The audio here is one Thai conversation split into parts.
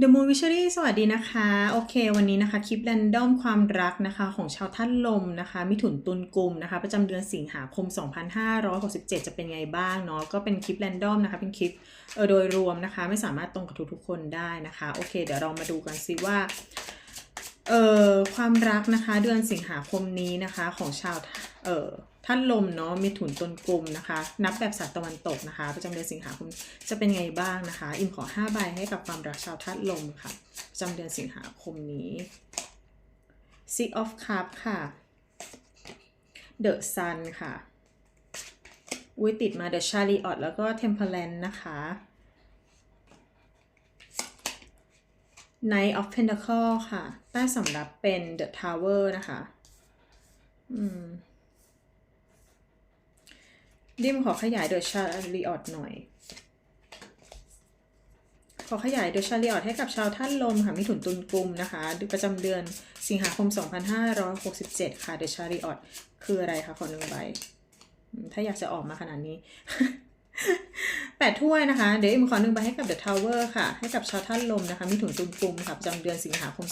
The Moon Witchery สวัสดีนะคะ โอเค วันนี้นะคะคลิป r รนดอมความรักนะคะของชาวท่านลมนะคะ มิถุนตุลกุมนะคะ ประจำเดือนสิงหาคม 2567 จะเป็นไงบ้างเนาะก็เป็นคลิป r รนดอมนะคะ เป็นคลิปเออโดยรวมนะคะ ไม่สามารถตรงกับทุกๆคนได้นะคะ โอเค เดี๋ยวเรามาดูกันซิว่าเออความรักนะคะ เดือนสิงหาคมนี้นะคะของชาวเออ ท่านลมเนาะมิถุนตนกลมนะคะ นับแบบศาสตร์ตะวันตกนะคะ ประจำเดือนสิงหาคมจะเป็นไงบ้างนะคะ อิมขอ5ใบให้กับความรักชาวท่านลมค่ะประจำเดือนสิงหาคมนี้ Six of Cup ค่ะ The Sun ค่ะอุ้ยติดมา The Chariot แล้วก็ Temperance นะคะ Knight of Pentacle ค่ะ ใต้สำรับเป็น The Tower นะคะ อืม ดิมขอขยาย The Chariot หน่อย ขอขยาย The Chariot ให้กับชาวท่านลมค่ะมิถุนตุลกุมนะคะประจำเดือนสิงหาคม 2567 ค่ะ The Chariot คืออะไรคะขอหนึ่งใบ ถ้าอยากจะออกมาขนาดนี้แปดถ้วยนะคะ เดี๋ยวอิมขอหนึ่งใบให้กับ The Tower ค่ะ ให้กับชาวท่านลมนะคะมิถุนตุลกุมค่ะประจำเดือนสิงหาคม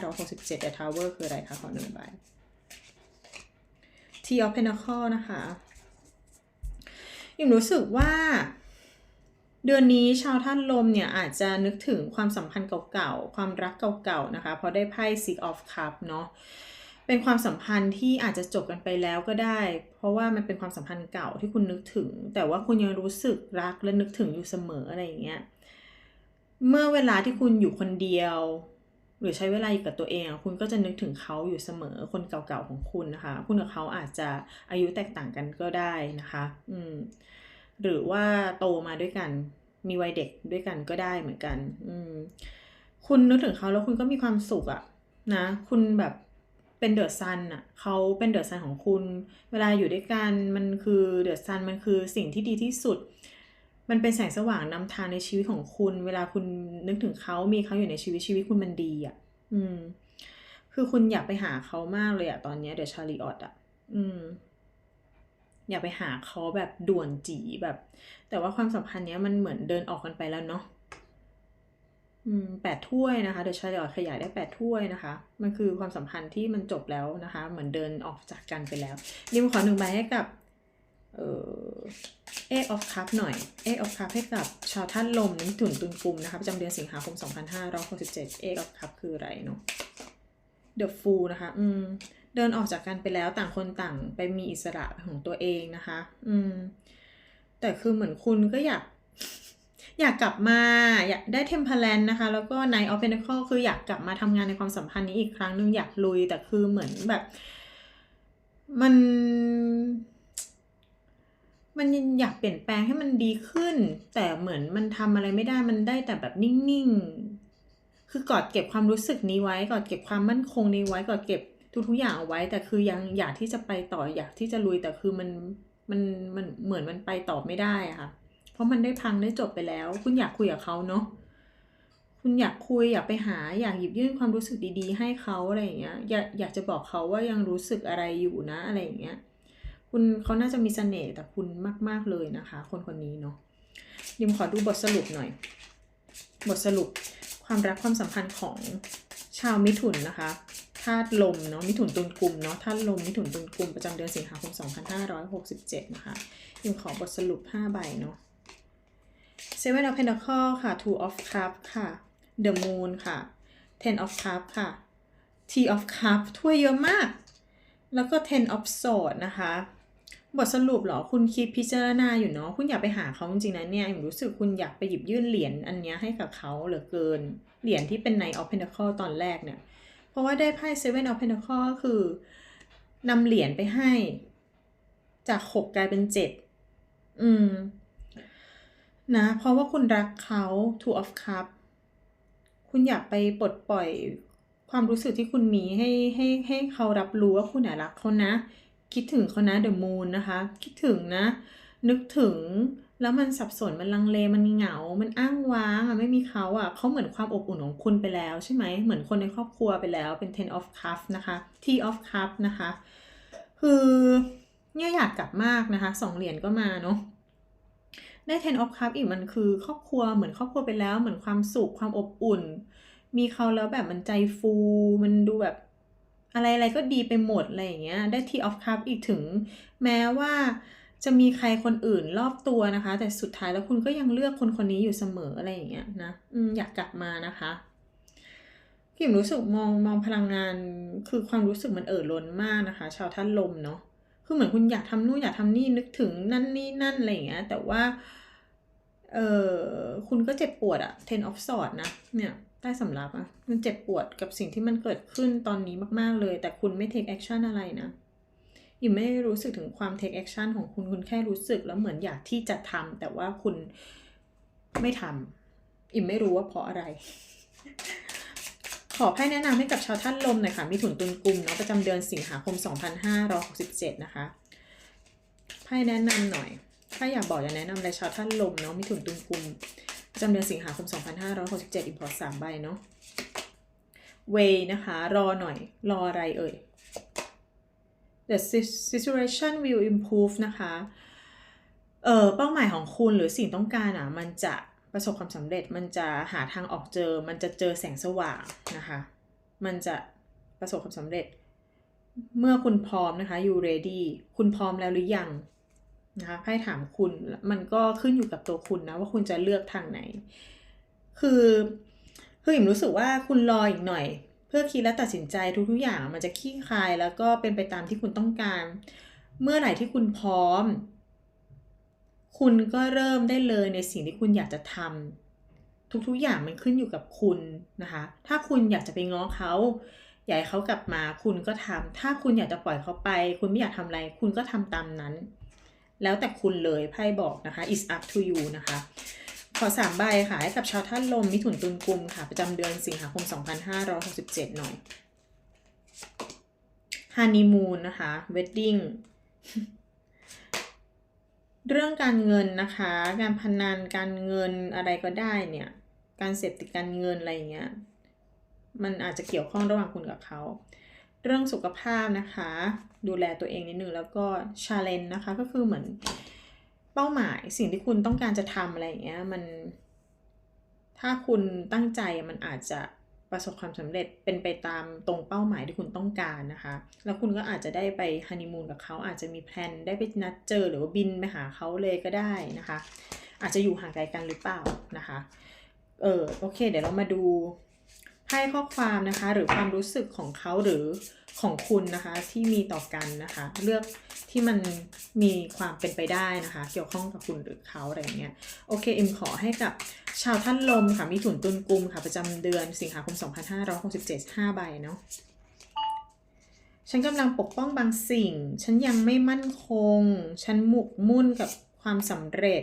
2567 The Tower คืออะไรคะขอหนึ่งใบ Tea of Pentacle นะคะ อิมรู้สึกว่า เดือนนี้ชาวท่านลมเนี่ยอาจจะนึกถึงความสัมพันธ์เก่าๆ ความรักเก่าๆนะคะ เพราะได้ไพ่ Six of Cup เนาะเป็นความสัมพันธ์ที่อาจจะจบกันไปแล้วก็ได้ เพราะว่ามันเป็นความสัมพันธ์เก่าที่คุณนึกถึง แต่ว่าคุณยังรู้สึกรักและนึกถึงอยู่เสมออะไรอย่างเงี้ยเมื่อเวลาที่คุณอยู่คนเดียว หรือใช้เวลาอยู่กับตัวเอง คุณก็จะนึกถึงเขาอยู่เสมอคนเก่าๆของคุณนะคะ คุณกับเขาอาจจะอายุแตกต่างกันก็ได้นะคะ อืมหรือว่าโตมาด้วยกัน มีวัยเด็กด้วยกันก็ได้เหมือนกัน อืมคุณนึกถึงเขาแล้วคุณก็มีความสุขอะนะ คุณแบบเป็นเดอะซันอะเขาเป็นเดอะซันของคุณ เวลาอยู่ด้วยกันมันคือเดอะซันมันคือสิ่งที่ดีที่สุด มันเป็นแสงสว่างนำทางในชีวิตของคุณ เวลาคุณนึกถึงเขามีเขาอยู่ในชีวิตชีวิตคุณมันดีอะ อืม คือคุณอยากไปหาเขามากเลยอะตอนนี้เดอะชาลีออตอะอืม อยากไปหาเขาแบบด่วนจีแบบ แต่ว่าความสัมพันธ์เนี้ยมันเหมือนเดินออกกันไปแล้วเนาะอืมแปดถ้วยนะคะเดอะชาลีออตขยายได้แปดถ้วยนะคะ มันคือความสัมพันธ์ที่มันจบแล้วนะคะ เหมือนเดินออกจากกันไปแล้วดิมขอหนึ่งใบให้กับ เออเอ of cup หน่อยเอ of cup ให้กับชาวท่านลมนิถุนตุนกุมนะคะประจำเดือนสิงหาคม 2567เอ of cup คืออะไรเนาะ the fool นะคะอืมเดินออกจากกันไปแล้วต่างคนต่างไปมีอิสระของตัวเองนะคะ อืม แต่คือเหมือนคุณก็อยาก อยากกลับมาอยากได้เทมเพลนนะคะ แล้วก็ Knight of Pentacle คืออยากกลับมาทำงานในความสัมพันธ์นี้อีกครั้งหนึ่งอยากลุย แต่คือเหมือนแบบ มัน มันอยากเปลี่ยนแปลงให้มันดีขึ้น แต่เหมือนมันทำอะไรไม่ได้มันได้แต่แบบนิ่งๆ คือกอดเก็บความรู้สึกนี้ไว้กอดเก็บความมั่นคงนี้ไว้กอดเก็บทุกๆอย่างเอาไว้ แต่คือยังอยากที่จะไปต่ออยากที่จะลุยแต่คือมันมันมันเหมือนมันไปต่อไม่ได้อะค่ะ เพราะมันได้พังได้จบไปแล้ว คุณอยากคุยกับเขาเนาะคุณอยากคุยอยากไปหาอยากหยิบยื่นความรู้สึกดีๆ ให้เขาอะไรอย่างเงี้ยอยากอยากจะบอกเขาว่ายังรู้สึกอะไรอยู่นะอะไรอย่างเงี้ย คุณเขาน่าจะมีเสน่ห์แต่คุณมาก ๆ เลยนะคะ คนคนนี้เนาะดิมขอดูบทสรุปหน่อย บทสรุปความรักความสัมพันธ์ของชาวมิถุนนะคะธาตุลมเนาะมิถุนตุลกุมเนาะธาตุลมมิถุนตุลกุมประจำเดือนสิงหาคม 2567 นะคะดิมขอบทสรุป 5 ใบเนาะ Seven of Pentacle ค่ะ Two of Cup ค่ะ The Moon ค่ะ Ten of Cup ค่ะ T of Cup ถ้วยเยอะมาก แล้วก็ Ten of Swords นะคะ บทสรุปเหรอคุณคิดพิจารณาอยู่เนาะคุณอยากไปหาเขาจริงๆนะเนี่ยผมรู้สึกคุณอยากไปหยิบยื่นเหรียญอันเนี้ยให้กับเขาเหลือเกิน เหรียญที่เป็น Knight of Pentacle ตอนแรกเนี่ย เพราะว่าได้ไพ่ Seven of Pentacle ก็คือนำเหรียญไปให้ จากหกกลายเป็นเจ็ดอืม นะ เพราะว่าคุณรักเขา Two of Cup คุณอยากไปปลดปล่อยความรู้สึกที่คุณมีให้ให้ให้เขารับรู้ว่าคุณรักเขานะ คิดถึงเขานะ The Moon นะคะ คิดถึงนะ นึกถึงแล้วมันสับสนมันลังเลมันเหงา มันอ้างว้างอะไม่มีเขาอะเขาเหมือนความอบอุ่นของคุณไปแล้วใช่ไหมเหมือนคนในครอบครัวไปแล้วเป็น Ten of Cup นะคะ t of Cup นะคะ คือเนี่ยอยากกลับมากนะคะสองเหรียญก็มาเนาะได้ ten of cup อีกมันคือครอบครัวเหมือนครอบครัวไปแล้ว เหมือนความสุขความอบอุ่น มีเขาแล้วแบบมันใจฟู มันดูแบบ อะไรอะไรก็ดีไปหมดอะไรอย่างเงี้ยได้ tea of cup อีกถึง แม้ว่าจะมีใครคนอื่นรอบตัวนะคะ แต่สุดท้ายแล้วคุณก็ยังเลือกคนคนนี้อยู่เสมออะไรอย่างเงี้ยนะออยากกลับมานะคะกิมรู้สึกมองมองพลังงานคือความรู้สึกมันเอ่อล้นมากนะคะ ชาวท่านลมเนาะคือเหมือนคุณอยากทำนู่นอยากทำนี่นึกถึงนั่นนี่นั่นอะไรอย่างเงี้ยแต่ว่า เออคุณก็เจ็บปวดอะ ten of swords นะ เนี่ย ใต้สำรับอะมันเจ็บปวดกับสิ่งที่มันเกิดขึ้นตอนนี้มากๆเลย แต่คุณไม่ take action อะไรนะยิมไม่รู้สึกถึงความ take action ของคุณ คุณแค่รู้สึกแล้วเหมือนอยากที่จะทำแต่ว่าคุณไม่ทำอิมไม่รู้ว่าเพราะอะไร ขอให้แนะนำให้กับชาวท่านลมหน่อยค่ะมีถุนตุนกุมเนาะประจำเดือนสิงหาคม 2567 นะคะไพ่แนะนำหน่อย ถ้าอยากบอกอยากแนะนำอะไรชาวท่านลมเนาะมีถุนตุนกุมประจำเดือนสิงหาคม 2567อิมพอร์ตสามใบเนาะเวนะคะ รอหน่อย รออะไรเอ่ย the situation will improve นะคะ เอ่อ เป้าหมายของคุณหรือสิ่งต้องการอะ มันจะประสบความสำเร็จ มันจะหาทางออกเจอ มันจะเจอแสงสว่างนะคะ มันจะประสบความสำเร็จ เมื่อคุณพร้อมนะคะ you ready คุณพร้อมแล้วหรือยัง นะคะให้ถามคุณมันก็ขึ้นอยู่กับตัวคุณนะว่าคุณจะเลือกทางไหน คือคืออิ่มรู้สึกว่าคุณรออีกหน่อย เพื่อคิดและตัดสินใจทุกๆอย่างมันจะคลี่คลายแล้วก็เป็นไปตามที่คุณต้องการ เมื่อไหร่ที่คุณพร้อม คุณก็เริ่มได้เลยในสิ่งที่คุณอยากจะทำทุกๆอย่างมันขึ้นอยู่กับคุณนะคะ ถ้าคุณอยากจะไปง้อเขาอยากให้เขากลับมาคุณก็ทำถ้าคุณอยากจะปล่อยเขาไป คุณไม่อยากทำอะไร คุณก็ทำตามนั้น แล้วแต่คุณเลยไพ่บอกนะคะ is up to you นะคะ ขอสามใบค่ะให้กับชาวท่านลมมิถุนตุลกุมค่ะ ประจำเดือนสิงหาคม 2567 หน่อยฮันนีมูนนะคะเวดดิ้งเรื่องการเงินนะคะ การพนันการเงินอะไรก็ได้เนี่ย การเสพติดการเงินอะไรเงี้ย มันอาจจะเกี่ยวข้องระหว่างคุณกับเขา เรื่องสุขภาพนะคะ ดูแลตัวเองนิดนึงแล้วก็ชาเลนนะคะก็คือเหมือนเป้าหมายสิ่งที่คุณต้องการจะทำอะไรอย่างเงี้ยมัน ถ้าคุณตั้งใจมันอาจจะประสบความสำเร็จเป็นไปตามตรงเป้าหมายที่คุณต้องการนะคะ แล้วคุณก็อาจจะได้ไปฮันนีมูนกับเขาอาจจะมีแพลนได้ไปนัดเจอหรือว่าบินไปหาเขาเลยก็ได้นะคะ อาจจะอยู่ห่างไกลกันหรือเปล่านะคะ เออโอเค เดี๋ยวเรามาดู ไพ่ข้อความนะคะ หรือความรู้สึกของเขาหรือของคุณนะคะที่มีต่อกันนะคะ เลือกที่มันมีความเป็นไปได้นะคะ เกี่ยวข้องกับคุณหรือเขาอะไรอย่างเงี้ยโอเคเอ็มขอให้กับชาวท่านลมค่ะมีถุนตุนกุมค่ะประจำเดือนสิงหาคม 2567 5 ใบเนาะฉันกำลังปกป้องบางสิ่ง ฉันยังไม่มั่นคง ฉันหมกมุ่นกับความสำเร็จ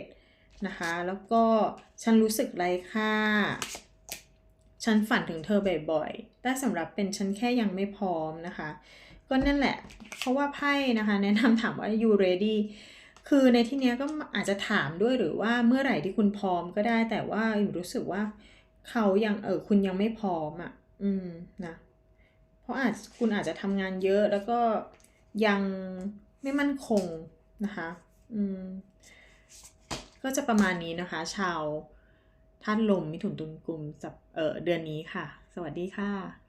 นะคะ แล้วก็ฉันรู้สึกไร้ค่า ฉันฝันถึงเธอบ่อยๆ แต่สำหรับเป็นฉันแค่ยังไม่พร้อมนะคะ ก็นั่นแหละ เพราะว่าไพ่นะคะ แนะนำถามว่า you ready คือในที่เนี้ยก็อาจจะถามด้วยหรือว่าเมื่อไหร่ที่คุณพร้อมก็ได้ แต่ว่าอยู่รู้สึกว่าเขายังเออคุณยังไม่พร้อมอะ อืมนะ เพราะอาจคุณอาจจะทำงานเยอะแล้วก็ยังไม่มั่นคงนะคะ อืม ก็จะประมาณนี้นะคะ ชาว ท่านลมมิถุนตุลกุมสับเออเดือนนี้ค่ะ สวัสดีค่ะ